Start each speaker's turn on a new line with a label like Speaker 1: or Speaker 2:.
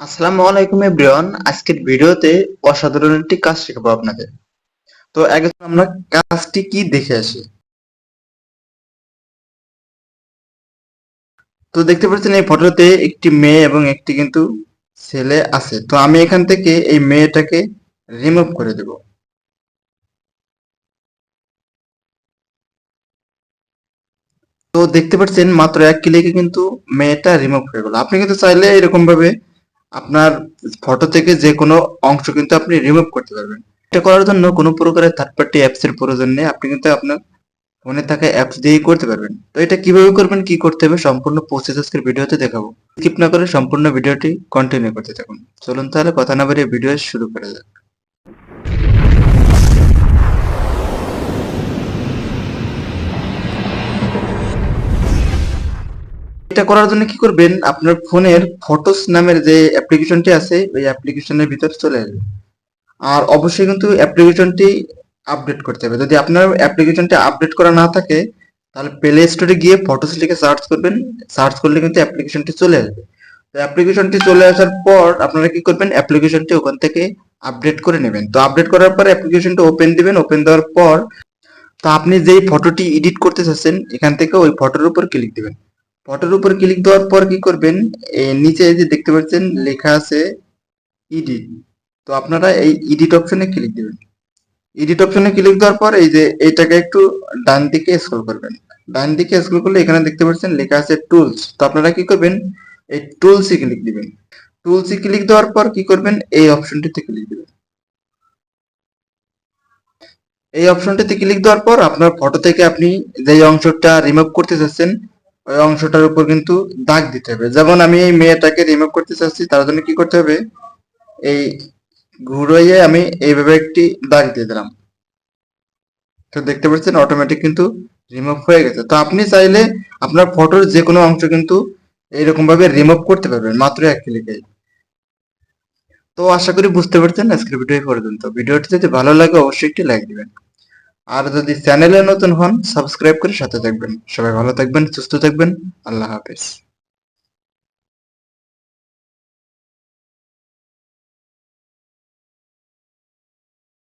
Speaker 1: আসসালামু আলাইকুম এভরিওয়ান। আজকের ভিডিওতে অসাধারণ একটি কাজ শেখাবো আপনাদের। তো আগে আমরা কাজটি কি দেখে আসি? তো দেখতে পাচ্ছেন, এই ফটোতে একটি মেয়ে এবং একটি কিন্তু ছেলে আছে। তো আমি এখান থেকে এই মেয়েটাকে রিমুভ করে দেব। তো দেখতে পাচ্ছেন, মাত্র এক ক্লিকে কিন্তু মেয়েটা রিমুভ হয়ে গেল। আপনি কিন্তু চাইলে এরকম ভাবে আপনার ফটো থেকে যে কোনো অংশ কিন্তু আপনি রিমুভ করতে পারবেন। এটা করার জন্য কোনো প্রকারের থার্ড পার্টি অ্যাপস এর প্রয়োজন নেই। আপনি কিন্তু আপনার ফোনে থাকা অ্যাপস দিয়েই করতে পারবেন। তো এটা কীভাবে করবেন, কি করতে হবে সম্পূর্ণ প্রসেস আজকের ভিডিওতে দেখাবো। স্কিপ না করে সম্পূর্ণ ভিডিওটি কন্টিনিউ করতে থাকুন। চলুন তাহলে কথা না বাড়িয়ে ভিডিও শুরু করা যাক। এটা করার জন্য কি করবেন? আপনার ফোনের ফটোস নামের যে অ্যাপ্লিকেশনটি আছে, ওই অ্যাপ্লিকেশনের ভিতরে চলে আসবে। আর অবশ্যই কিন্তু অ্যাপ্লিকেশনটি আপডেট করতে হবে। যদি আপনার অ্যাপ্লিকেশনটি আপডেট করা না থাকে, তাহলে প্লে স্টোরে গিয়ে ফটোস লিখে সার্চ করবেন। সার্চ করলে কিন্তু অ্যাপ্লিকেশনটি চলে আসবে। তো অ্যাপ্লিকেশনটি চলে আসার পর আপনারা কি করবেন? অ্যাপ্লিকেশনটি ওখান থেকে আপডেট করে নেবেন। তো আপডেট করার পর অ্যাপ্লিকেশনটি ওপেন দিবেন। ওপেন দেওয়ার পর তো আপনি যেই ফটোটি এডিট করতে চাচ্ছেন, এখান থেকে ওই ফটোর উপর ক্লিক দিবেন। ফটোর উপর ক্লিক দেওয়ার পর কি করবেন? নিচে যে দেখতে পাচ্ছেন, লেখা আছে এডিট তো আপনারা এই এডিট অপশনে ক্লিক দিবেন। এডিট অপশনে ক্লিক দেওয়ার পর এই যে এটাকে একটু ডান দিকে স্ক্রল করবেন। ডান দিকে স্ক্রল করলে এখানে দেখতে পাচ্ছেন লেখা আছে টুলস তো আপনারা কি করবেন? এই টুলসে ক্লিক দিবেন। টুলসে ক্লিক দেওয়ার পর কি করবেন? এই অপশনটিতে ক্লিক দিবেন। এই অপশনটিতে ক্লিক দেওয়ার পর আপনার ফটো থেকে আপনি যে অংশটা রিমুভ করতে চাচ্ছেন ওই অংশটার উপর কিন্তু দাগ দিতে হবে। যেমন আমি এই মেয়েটাকে রিমুভ করতে চাচ্ছি, তার জন্য কি করতে হবে? এই ঘুরাইয়ে আমি এইভাবে একটি দাগ দিয়ে দিলাম। তো দেখতে পাচ্ছেন অটোমেটিক কিন্তু রিমুভ হয়ে গেছে। তো আপনি চাইলে আপনার ফটোর যে কোনো অংশ কিন্তু এইরকম ভাবে রিমুভ করতে পারবেন, মাত্র এক ক্লিকে তো আশা করি বুঝতে পারছেন, আজকের ভিডিও পর্যন্ত। ভিডিওটি যদি ভালো লাগে, অবশ্যই একটি লাইক দিবেন। আর যদি চ্যানেলে নতুন হন সাবস্ক্রাইব করে সাথে থাকবেন। সবাই ভালো থাকবেন, সুস্থ থাকবেন। আল্লাহ হাফেজ।